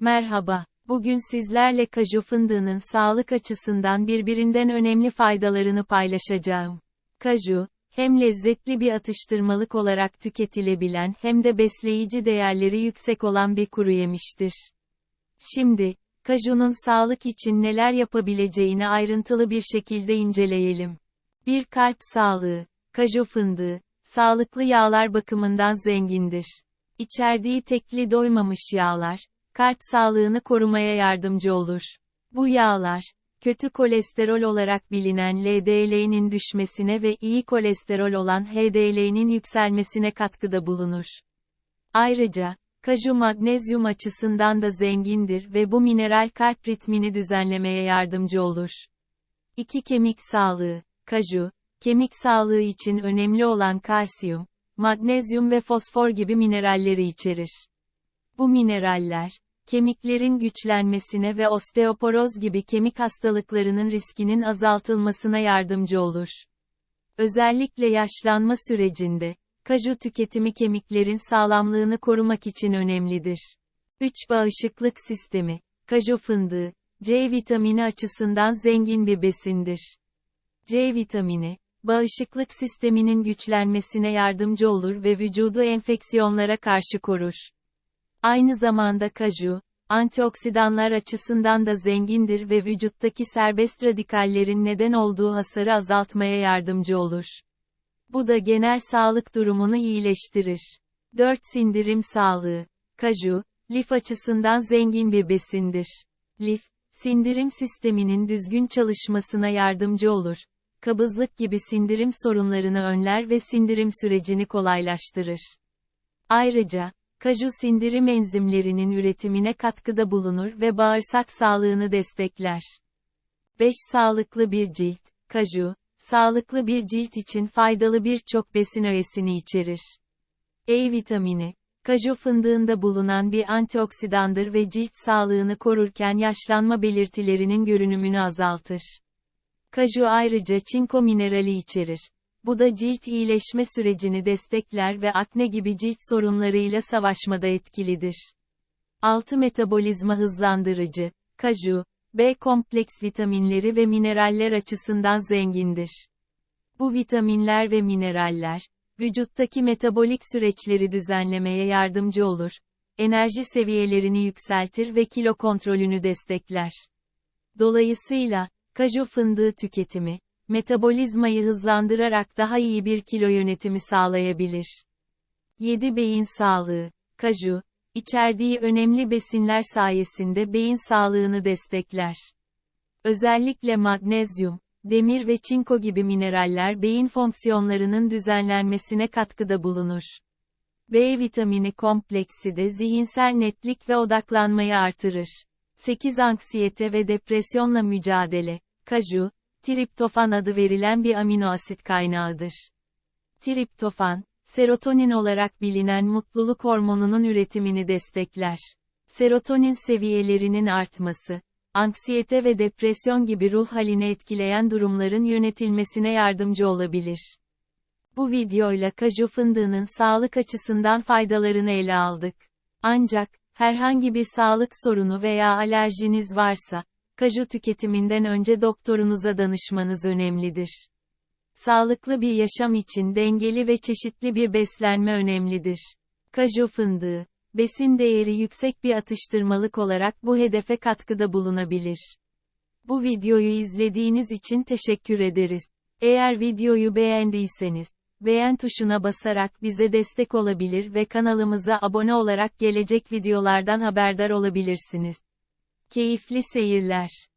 Merhaba. Bugün sizlerle kaju fındığının sağlık açısından birbirinden önemli faydalarını paylaşacağım. Kaju, hem lezzetli bir atıştırmalık olarak tüketilebilen hem de besleyici değerleri yüksek olan bir kuru yemiştir. Şimdi, kajunun sağlık için neler yapabileceğini ayrıntılı bir şekilde inceleyelim. Bir kalp sağlığı, kaju fındığı, sağlıklı yağlar bakımından zengindir. İçerdiği tekli doymamış yağlar, kalp sağlığını korumaya yardımcı olur. Bu yağlar, kötü kolesterol olarak bilinen LDL'nin düşmesine ve iyi kolesterol olan HDL'nin yükselmesine katkıda bulunur. Ayrıca, kaju magnezyum açısından da zengindir ve bu mineral kalp ritmini düzenlemeye yardımcı olur. 2. Kemik sağlığı, kaju, kemik sağlığı için önemli olan kalsiyum, magnezyum ve fosfor gibi mineralleri içerir. Bu mineraller, kemiklerin güçlenmesine ve osteoporoz gibi kemik hastalıklarının riskinin azaltılmasına yardımcı olur. Özellikle yaşlanma sürecinde, kaju tüketimi kemiklerin sağlamlığını korumak için önemlidir. 3. Bağışıklık sistemi, kaju fındığı, C vitamini açısından zengin bir besindir. C vitamini, bağışıklık sisteminin güçlenmesine yardımcı olur ve vücudu enfeksiyonlara karşı korur. Aynı zamanda kaju, antioksidanlar açısından da zengindir ve vücuttaki serbest radikallerin neden olduğu hasarı azaltmaya yardımcı olur. Bu da genel sağlık durumunu iyileştirir. 4. Sindirim sağlığı. Kaju, lif açısından zengin bir besindir. Lif, sindirim sisteminin düzgün çalışmasına yardımcı olur. Kabızlık gibi sindirim sorunlarını önler ve sindirim sürecini kolaylaştırır. Ayrıca, Kaju sindirim enzimlerinin üretimine katkıda bulunur ve bağırsak sağlığını destekler. 5. Sağlıklı bir cilt. Kaju, sağlıklı bir cilt için faydalı birçok besin öğesini içerir. E vitamini, kaju fındığında bulunan bir antioksidandır ve cilt sağlığını korurken yaşlanma belirtilerinin görünümünü azaltır. Kaju ayrıca çinko minerali içerir. Bu da cilt iyileşme sürecini destekler ve akne gibi cilt sorunlarıyla savaşmada etkilidir. 6. Metabolizma hızlandırıcı. Kaju, B kompleks vitaminleri ve mineraller açısından zengindir. Bu vitaminler ve mineraller, vücuttaki metabolik süreçleri düzenlemeye yardımcı olur. Enerji seviyelerini yükseltir ve kilo kontrolünü destekler. Dolayısıyla, kaju fındığı tüketimi, metabolizmayı hızlandırarak daha iyi bir kilo yönetimi sağlayabilir. 7. Beyin sağlığı. Kaju, içerdiği önemli besinler sayesinde beyin sağlığını destekler. Özellikle magnezyum, demir ve çinko gibi mineraller beyin fonksiyonlarının düzenlenmesine katkıda bulunur. B vitamini kompleksi de zihinsel netlik ve odaklanmayı artırır. 8. Anksiyete ve depresyonla mücadele. Kaju, triptofan adı verilen bir amino asit kaynağıdır. Triptofan, serotonin olarak bilinen mutluluk hormonunun üretimini destekler. Serotonin seviyelerinin artması, anksiyete ve depresyon gibi ruh halini etkileyen durumların yönetilmesine yardımcı olabilir. Bu videoyla kaju fındığının sağlık açısından faydalarını ele aldık. Ancak, herhangi bir sağlık sorunu veya alerjiniz varsa, kaju tüketiminden önce doktorunuza danışmanız önemlidir. Sağlıklı bir yaşam için dengeli ve çeşitli bir beslenme önemlidir. Kaju fındığı, besin değeri yüksek bir atıştırmalık olarak bu hedefe katkıda bulunabilir. Bu videoyu izlediğiniz için teşekkür ederiz. Eğer videoyu beğendiyseniz, beğen tuşuna basarak bize destek olabilir ve kanalımıza abone olarak gelecek videolardan haberdar olabilirsiniz. Keyifli seyirler.